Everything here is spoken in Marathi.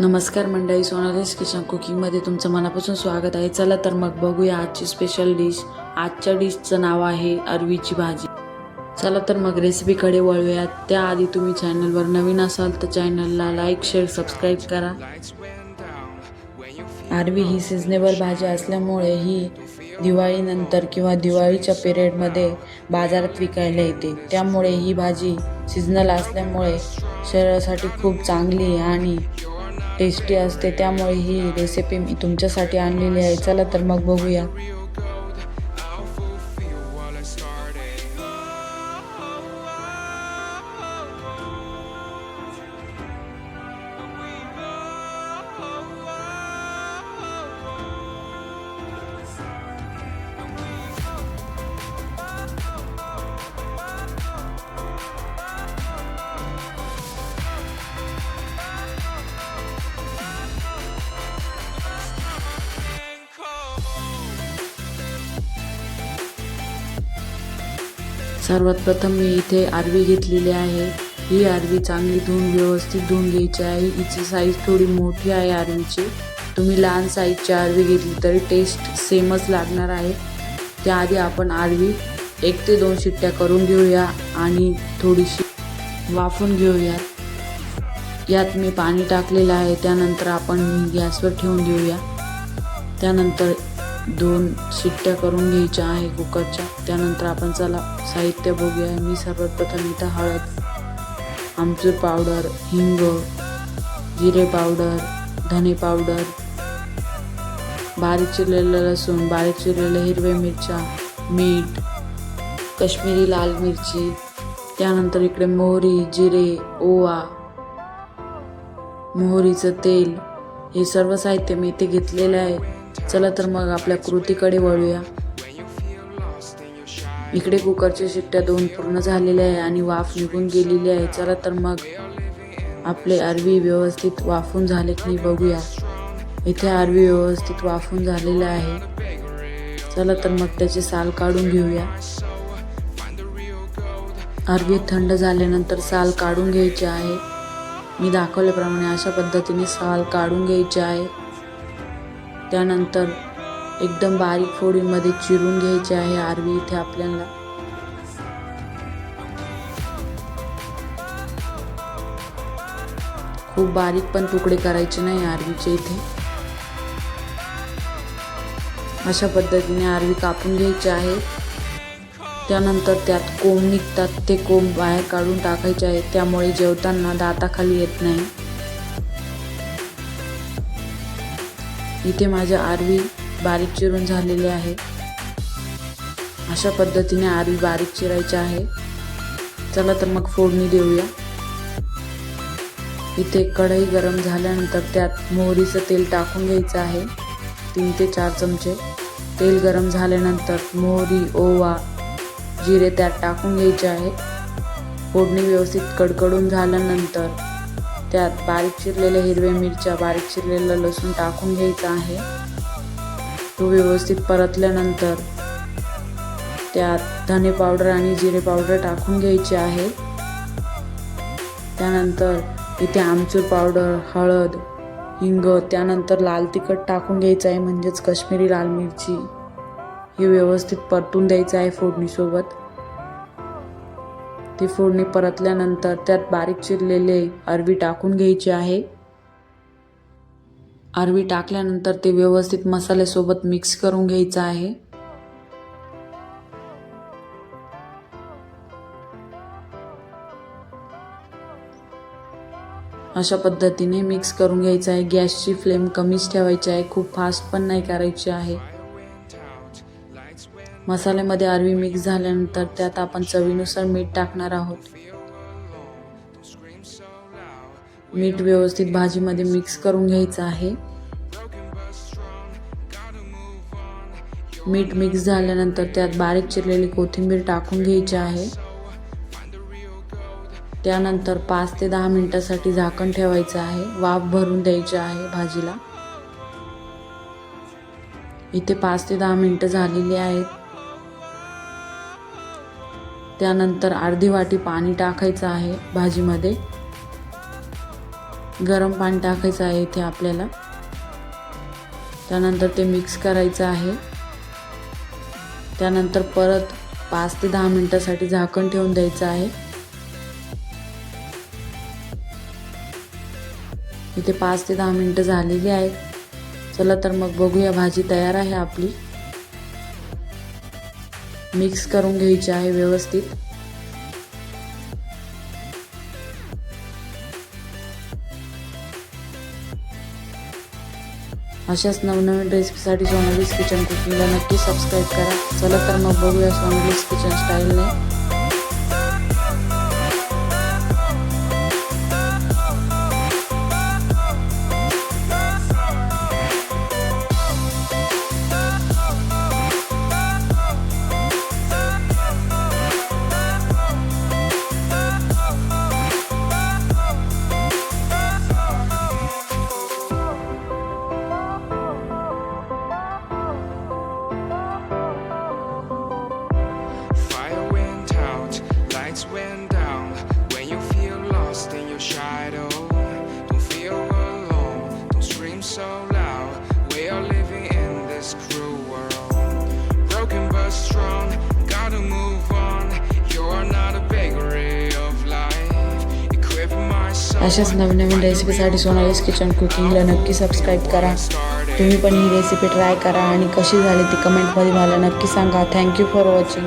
नमस्कार मंडळी सोनालीस किचन कुकिंगमध्ये तुमचं मनापासून स्वागत आहे. चला तर मग बघूया आजची स्पेशल डिश आजच्या डिशचं नाव आहे अरवीची भाजी. चला तर मग रेसिपीकडे वळूयात. त्याआधी तुम्ही चॅनलवर नवीन असाल तर चॅनलला लाईक शेअर सबस्क्राईब करा. आरवी ही सिजनेबल भाजी असल्यामुळे ही दिवाळीनंतर किंवा दिवाळीच्या पिरियडमध्ये बाजारात विकायला येते. त्यामुळे ही भाजी सिजनल असल्यामुळे शरीरासाठी खूप चांगली आणि टेस्टी असते त्यामुळे ही रेसिपी मी तुमच्यासाठी आणलेली आहे. चला तर मग बघूया. सर्वात प्रथम मी इथे आरवी घेतलेली आहे. ही आरवी चांगली धुवून व्यवस्थित धुवून घ्यायची आहे. हिची साईज थोडी मोठी आहे आरवीची. तुम्ही लहान साईजची आरवी घेतली तरी टेस्ट सेमच लागणार आहे. त्याआधी आपण आरवी एक ते दोन शिट्ट्या करून घेऊया आणि थोडीशी वाफून घेऊया. यात मी पाणी टाकलेलं आहे. त्यानंतर आपण गॅसवर ठेवून देऊया. त्यानंतर दोन शिट्ट्या करून घ्यायच्या आहे कुकरच्या. त्यानंतर आपण चला साहित्य बघूया. मी सर्वप्रथम इथं हळद आमचूर पावडर हिंग जिरे पावडर धने पावडर बारीक चिरलेलं लसूण बारीक चिरलेल्या हिरव्या मिरच्या मीठ कश्मीरी लाल मिरची त्यानंतर इकडे मोहरी जिरे ओवा मोहरीचं तेल. हे सर्व साहित्य मी इथे घेतलेलं आहे. चला तर मग आपल्या कृतीकडे वळूया. इकडे कुकरच्या शिट्ट्या दोन पूर्ण झालेल्या आहे आणि वाफ निघून गेलेली आहे. चला तर मग आपले अरवी व्यवस्थित वाफून झाले की नाही बघूया. इथे अरवी व्यवस्थित वाफून झालेलं आहे. चला तर मग त्याचे साल काढून घेऊया. अरवी थंड झाल्यानंतर साल काढून घ्यायचे आहे. मी दाखवल्याप्रमाणे अशा पद्धतीने साल काढून घ्यायचे आहे. त्यानंतर एकदम बारीक फोडीमध्ये चिरून घ्यायचे आहे आरवी इथे आपल्याला. खूप बारीक पण तुकडे करायचे नाही आरवीचे इथे. अशा पद्धतीने आरवी कापून घ्यायचे आहे. त्यानंतर त्यात कोंब निघतात ते कोंब बाहेर काढून टाकायचे आहे. त्यामुळे जेवताना दाताखाली येत नाही. इथे माझ्या आरवी बारीक चिरून झालेले आहे. अशा पद्धतीने आरवी बारीक चिरायची आहे. चला तर मग फोडणी देऊया. इथे कढई गरम झाल्यानंतर त्यात मोहरीचं तेल टाकून घ्यायचं आहे. तीन ते चार चमचे. तेल गरम झाल्यानंतर मोहरी ओवा जिरे त्यात टाकून घ्यायचे आहे. फोडणी व्यवस्थित कडकडून झाल्यानंतर त्यात बारीक चिरलेल्या हिरव्या मिरच्या बारीक चिरलेलं लसूण टाकून घ्यायचं आहे. तो व्यवस्थित परतल्यानंतर त्यात धने पावडर आणि जिरे पावडर टाकून घ्यायचे आहे. त्यानंतर इथे आमचूर पावडर हळद हिंग त्यानंतर लाल तिखट टाकून घ्यायचं आहे म्हणजेच कश्मीरी लाल मिरची. हे व्यवस्थित परतून द्यायचं आहे फोडणीसोबत. ती फोडणी परतल्यानंतर त्यात बारीक चिरलेले अरवी टाकून घ्यायची आहे. अरवी टाकल्यानंतर ते व्यवस्थित मसाल्यासोबत मिक्स करून घ्यायचं आहे. अशा पद्धतीने मिक्स करून घ्यायचं आहे. गॅसची फ्लेम कमीच ठेवायची आहे. खूप फास्ट पण नाही करायची आहे. मसाल्यामध्ये अरवी मिक्स झाल्यानंतर त्यात आपण चवीनुसार मीठ टाकणार आहोत. मीठ व्यवस्थित भाजीमध्ये मिक्स करून घ्यायचं आहे. मीठ मिक्स झाल्यानंतर त्यात बारीक चिरलेली कोथिंबीर टाकून घ्यायची आहे. त्यानंतर पाच ते दहा मिनिटासाठी झाकण ठेवायचं आहे. वाफ भरून द्यायची आहे भाजीला. इथे पाच ते दहा मिनटं झालेली आहेत. त्यानंतर अर्धी वाटी पाणी टाकायचं आहे भाजीमध्ये. गरम पाणी टाकायचं आहे इथे आपल्याला. त्यानंतर ते मिक्स करायचं आहे. त्यानंतर परत पाच ते दहा मिनटासाठी झाकण ठेवून द्यायचं आहे. इथे पाच ते दहा मिनटं झालेली आहेत. चला तर मग बघूया भाजी तयार आहे आपली. मिक्स करून घ्यायची आहे व्यवस्थित. अशाच नवनवीन रेसिपीसाठी सोनालीस किचन कुकिंगला नक्की सबस्क्राईब करा. चला तर मग बघूया सोनालीस किचन स्टाईलने अशाच नवीन नवीन रेसिपीसाठी सोनालीस किचन कुकिंगला नक्की सबस्क्राईब करा. तुम्ही पण ही रेसिपी ट्राय करा आणि कशी झाली ती कमेंटमध्ये मला नक्की सांगा. Thank you for watching